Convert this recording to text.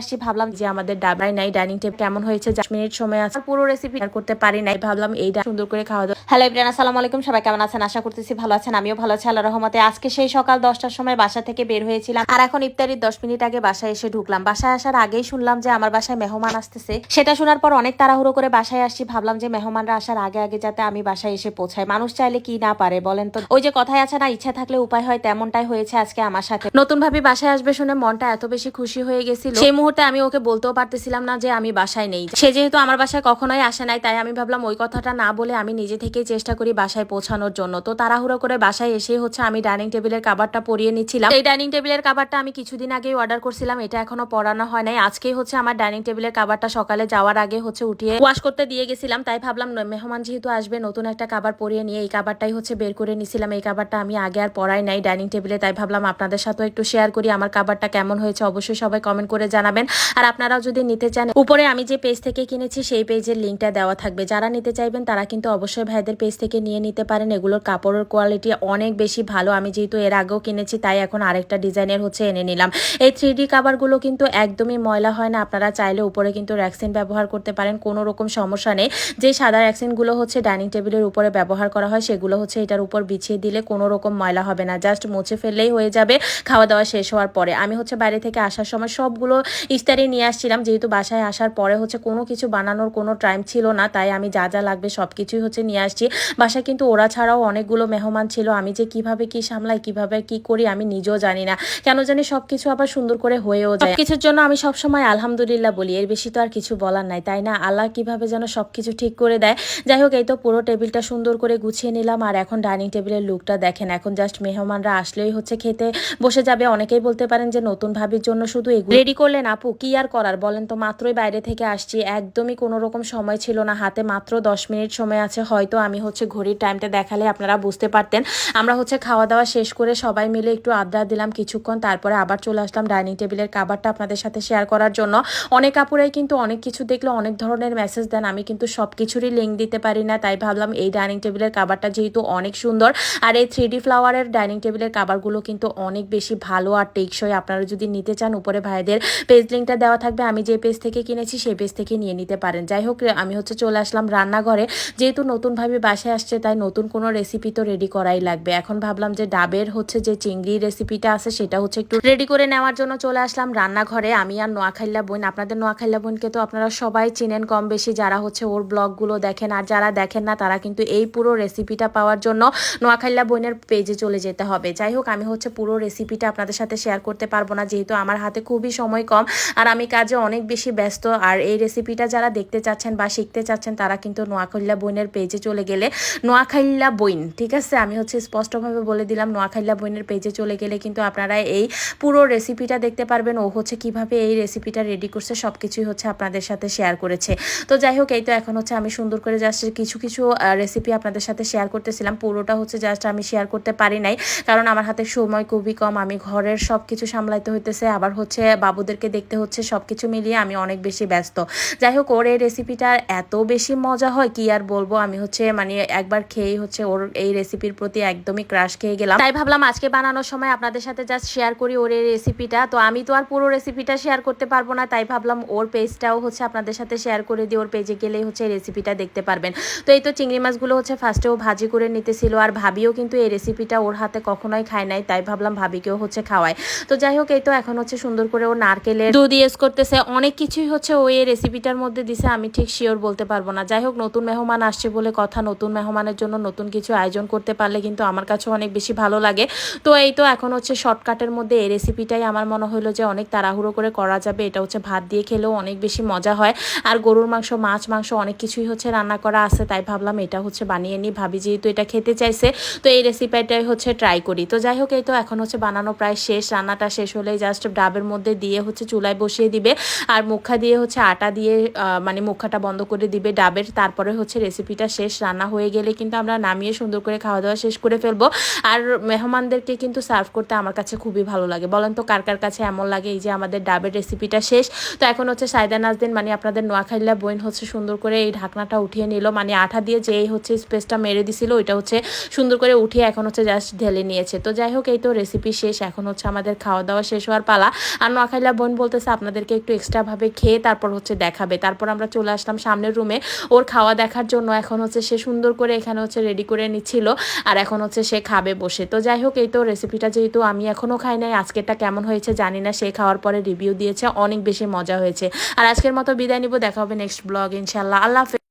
আসছি ভাবলাম যে আমাদের ডাবাই নাই, ডাইনিং টেবিল কেমন হয়েছে দশ মিনিট সময় আছে। পুরো রেসিপি করতে পারি নাই, ভাবলাম এইটা সুন্দর করে খাওয়া দাওয়া হ্যালো ইব্রান আসসালামু আলাইকুম, সবাই কেমন আছেন? আশা করতেছি ভালো আছেন, আমিও ভালো আছি আল্লাহ রহমতে। আজকে সেই সকাল দশটার সময় বাসা থেকে বের হয়েছিলাম। আর এখন ইফতারির দশ মিনিট আগে বাসায় এসে ঢুকলাম। বাসায় আসার আগেই শুনলাম যে আমার বাসায় মেহমান আসতেছে। সেটা শোনার পর অনেক তাড়াহুড়ো করে বাসায় আসছি ভাবলাম যে মেহমানরা আসার আগে আগে যাতে আমি বাসায় এসে পৌঁছাই। মানুষ চাইলে কি না পারে, বলেন তো? ওই যে কথায় আছে না, ইচ্ছা থাকলে উপায় হয়, তেমনটাই হয়েছে আজকে আমার সাথে। নতুন ভাবে বাসায় আসবে শুনে মনটা এত বেশি খুশি হয়ে গেছিল। সেই মুহূর্তে আমি ওকে বলতেও পারতেছিলাম না যে আমি বাসায় নেই। সে যেহেতু আমার বাসায় কখনোই আসে নাই, তাই আমি ভাবলাম ওই কথাটা না বলে আমি নিজে থেকে চেষ্টা করি বাসায় পৌঁছানোর জন্য। তো তাড়াহুড়ো করে বাসায় এসে হচ্ছে আমি ডাইনিং টেবিলের কাবারটা পরিয়ে নিচ্ছিলাম। এই ডাইনিং টেবিলের কাবারটা আমি কিছুদিন আগেই অর্ডার করছিলাম, এটা এখনও পরানো হয় নাই। আজকেই হচ্ছে আমার ডাইনিং টেবিলের কাবারটা সকালে যাওয়ার আগে হচ্ছে উঠিয়ে ওয়াশ করতে দিয়ে গেছিলাম, তাই ভাবলাম মেহমান যেহেতু আসবে, নতুন একটা কাবার পরিয়ে নিয়ে এই কাবারটাই হচ্ছে বের করে নিছিলাম। এই কাবারটা আমি আগে আর পরাই নাই ডাইনিং টেবিলে, তাই ভাবলাম আপনাদের সাথেও একটু শেয়ার করি, আমার কাবারটা কেমন হয়েছে অবশ্যই সবাই কমেন্ট করে জানাবেন আর আপনারাও যদি নিতে চান, উপরে আমি যে পেজ থেকে কিনেছি সেই পেজের লিঙ্কটা দেওয়া থাকবে। যারা নিতে চাইবেন, তারা কিন্তু অবশ্যই ভাইদের পেজ থেকে নিয়ে নিতে পারেন। এগুলোর কাপড়ের কোয়ালিটি অনেক বেশি ভালো। আমি যেহেতু এর আগেও কিনেছি, তাই এখন আরেকটা ডিজাইনের হচ্ছে এনে নিলাম। এই থ্রি ডি কাভারগুলো কিন্তু একদমই ময়লা হয় না। আপনারা চাইলে উপরে কিন্তু র্যাক্সিন ব্যবহার করতে পারেন, কোনো রকম সমস্যা নেই। যে সাদা র্যাক্সিনগুলো হচ্ছে ডাইনিং টেবিলের উপরে ব্যবহার করা হয়, সেগুলো হচ্ছে এটার উপর বিছিয়ে দিলে কোনো রকম ময়লা হবে না। জাস্ট মুছে ফেললেই হয়ে যাবে, খাওয়া দাওয়া শেষ হওয়ার পরে। আমি হচ্ছে বাইরে থেকে আসার সময় সবগুলো ইস্তারি নিয়ে আসছিলাম। যেহেতু বাসায় আসার পরে হচ্ছে কোনো কিছু বানানোর কোনো টাইম ছিল না, তাই আমি যা যা লাগবে সব কিছুই হচ্ছে নিয়ে আসছি। বাসায় কিন্তু ওরা ছাড়াও অনেকগুলো মেহমান ছিল। আমি যে কীভাবে কি সামলাই, কীভাবে কি করি আমি নিজেও জানি না। কেন জানি সব কিছু আবার সুন্দর করে হয়েও যায়। কিছুর জন্য আমি সব সময় আলহামদুলিল্লাহ বলি, এর বেশি তো আর কিছু বলার নাই, তাই না? আল্লাহ কীভাবে যেন সব কিছু ঠিক করে দেয়। যাই হোক, এই তো পুরো টেবিলটা সুন্দর করে গুছিয়ে নিলাম। আর এখন ডাইনিং টেবিলের লুকটা দেখেন। এখন জাস্ট মেহমানরা আসলেই হচ্ছে খেতে বসে যাবে। অনেকেই বলতে পারেন যে নতুন ভাবির জন্য শুধু এগুলো রেডি করলেন আপু, কি আর করার? বলেন তো, মাত্রই বাইরে থেকে আসছি। একদমই কোনো রকম সময় ছিল না হাতে, মাত্র দশ মিনিট সময় আছে। হয়তো আমি হচ্ছে ঘড়ির টাইমটা দেখালে আপনারা বুঝতে পারতেন। আমরা হচ্ছে খাওয়া দাওয়া শেষ করে সবাই মিলে একটু আড্ডা দিলাম কিছুক্ষণ। তারপরে আবার চলে আসলাম ডাইনিং টেবিলের খাবারটা আপনাদের সাথে শেয়ার করার জন্য। অনেক আপুরাই কিন্তু অনেক কিছু দেখলে অনেক ধরনের মেসেজ দেন। আমি কিন্তু সব কিছুরই লিঙ্ক দিতে পারি না, তাই ভাবলাম এই ডাইনিং টেবিলের কাবারটা যেহেতু অনেক সুন্দর, আর এই থ্রি ডি ফ্লাওয়ারের ডাইনিং টেবিলের কাবারগুলো কিন্তু অনেক বেশি ভালো আর টেকসই। আপনারা যদি নিতে চান উপরে ভাইদের পেজ লিঙ্কটা দেওয়া থাকবে, আমি যে পেজ থেকে কিনেছি সেই পেজ থেকে নিয়ে নিতে পারেন। যাই হোক, আমি হচ্ছে চলে আসলাম রান্নাঘরে। যেহেতু নতুনভাবে বাসায় আসছে, তাই নতুন কোনো রেসিপি তো রেডি করাই লাগবে। এখন ভাবলাম যে ডাবের হচ্ছে যে চিংড়ি রেসিপিটা আছে, সেটা হচ্ছে একটু রেডি করে নেওয়ার জন্য চলে আসলাম রান্নাঘরে। আমি আর নোয়াখাইল্লা বোন, আপনাদের নোয়াখাইল্লা বোনকে তো আপনারা সবাই চিনেন কম বেশি যারা হচ্ছে ওর ব্লগগুলো দেখেন, আর যারা দেখেন না, তারা কিন্তু এই পুরো রেসিপিটা পাওয়ার জন্য নোয়াখাইল্লা বোনের পেজে চলে যেতে হবে। যাই হোক, আমি হচ্ছে পুরো রেসিপিটা আপনাদের সাথে শেয়ার করতে পারব না, যেহেতু আমার হাতে খুবই সময় কম। আর আমি কাজে অনেক বেশি ব্যস্ত। আর এই রেসিপিটা যারা দেখতে চাচ্ছেন বা শিখতে চাচ্ছেন, তারা কিন্তু নোয়াখাইল্লা বইনের পেজে চলে গেলে নোয়াখাইল্লা বইন, ঠিক আছে? আমি হচ্ছে স্পষ্টভাবে বলে দিলাম নোয়াখাইল্লা বইনের পেজে চলে গেলে কিন্তু আপনারা এই পুরো রেসিপিটা দেখতে পারবেন। ও হচ্ছে কীভাবে এই রেসিপিটা রেডি করছে সব কিছুই হচ্ছে আপনাদের সাথে শেয়ার করেছে। তো যাই হোক, এই তো এখন হচ্ছে আমি সুন্দর করে জাস্ট কিছু কিছু রেসিপি আপনাদের সাথে শেয়ার করতেছিলাম। পুরোটা হচ্ছে জাস্ট আমি শেয়ার করতে পারি নাই। কারণ আমার হাতে সময় খুবই কম। আমি ঘরের সব কিছু সামলাইতে হইতেছে। আবার হচ্ছে বাবুদেরকে দেখতে হচ্ছে সব কিছু মিলিয়ে আমি অনেক বেশি ব্যস্ত। যাই হোক ওর এই রেসিপিটা এত বেশি মজা হয়, কি আর বলব? আমি হচ্ছে মানে একবার খেয়েই হচ্ছে ওর এই রেসিপির প্রতি একদমই ক্রাশ খেয়ে গেলাম। তাই ভাবলাম আজকে বানানোর সময় আপনাদের সাথে জাস্ট শেয়ার করি ওর এই রেসিপিটা তো আমি তো আর পুরো রেসিপিটা শেয়ার করতে পারব না, তাই ভাবলাম ওর পেজটাও হচ্ছে আপনাদের সাথে শেয়ার করে দিই ওর পেজে গেলেই হচ্ছে এই রেসিপিটা দেখতে পারবেন। তো এই তো চিংড়ি মাছগুলো হচ্ছে ফার্স্টেও ভাজি করে নিতেছিল, আর ভাবিও কিন্তু এই রেসিপিটা ওর হাতে কখনোই খায় নাই, তাই ভাবলাম ভাবিকেও হচ্ছে খাওয়ায়। তো যাই হোক এই তো এখন হচ্ছে সুন্দর করে ও নারকেলের দুধ ইউজ করতেছে, অনেক কিছুই হচ্ছে ওই রেসিপিটার মধ্যে দিছে, আমি ঠিক শিওর বলতে পারব না। যাই হোক নতুন মেহমান আসছে বলে কথা, নতুন মেহমানের জন্য নতুন কিছু আয়োজন করতে পারলে কিন্তু আমার কাছে অনেক বেশি ভালো লাগে। তো এই তো এখন হচ্ছে শর্টকাটের মধ্যে এই রেসিপিটাই আমার মনে হলো যে অনেক তাড়াহুড়ো করে করা যাবে, এটা হচ্ছে ভাত দিয়ে খেলেও অনেক বেশি মজা হয়। আর গরুর মাংস, মাছ মাংস অনেক কিছুই হচ্ছে রান্না করা আছে, তাই ভাবলাম এটা হচ্ছে বানিয়ে নিই। ভাবি যেহেতু এটা খেতে চাইছে, তো এই রেসিপিটাই হচ্ছে ট্রাই করি। তো যাই হোক এই তো এখন হচ্ছে বানানো প্রায় শেষ, রান্নাটা শেষ হলেই জাস্ট ডাবের মধ্যে দিয়ে হচ্ছে চুলায় বসিয়ে দিবে। আর মুখা দিয়ে হচ্ছে আটা দিয়ে মানে মুখাটা বন্ধ করে দিবে ডাবের। তারপরে হচ্ছে রেসিপিটা শেষ। রান্না হয়ে গেলে কিন্তু আমরা নামিয়ে সুন্দর করে খাওয়া দাওয়া শেষ করে ফেলব। আর মেহমানদেরকে কিন্তু সার্ভ করতে আমার কাছে খুবই ভালো লাগে। বলেন তো কার কার কাছে এমন লাগে এই যে আমাদের ডাবের রেসিপিটা শেষ? তো এখন হচ্ছে সাইদা নাজদিন মানে আপনাদের নোয়াখাইল্লা বইন হচ্ছে সুন্দর করে এই ঢাকনাটা উঠিয়ে নিল। মানে আঠা দিয়ে যেই হচ্ছে স্পেসটা মেরে দিছিল, ওইটা হচ্ছে সুন্দর করে উঠিয়ে এখন হচ্ছে জাস্ট ঢেলে নিয়েছে। তো যাই হোক, এই তো রেসিপি শেষ। এখন হচ্ছে আমাদের খাওয়া দাওয়া শেষ হওয়ার পালা। আর নোয়াখাইল্লা বোন বলতেছে, আপনাদেরকে একটু এক্সট্রাভাবে খেয়ে তারপর হচ্ছে দেখাবে। তারপর আমরা চলে আসলাম সামনের রুমে ওর খাওয়া দেখার জন্য এখন হচ্ছে সে সুন্দর করে এখানে হচ্ছে রেডি করে নিচ্ছিল আর এখন হচ্ছে সে খাবে বসে। তো যাই হোক, এই তো রেসিপিটা যেহেতু আমি এখনও খাই নাই, আজকেরটা কেমন হয়েছে জানি না। সে খাওয়ার পরে রিভিউ দিয়েছে, অনেক বেশি মজা হয়েছে। আর আজকের মতো বিদায় নিব, দেখা হবে নেক্সট ব্লগ ইনশাল্লাহ আল্লাহ।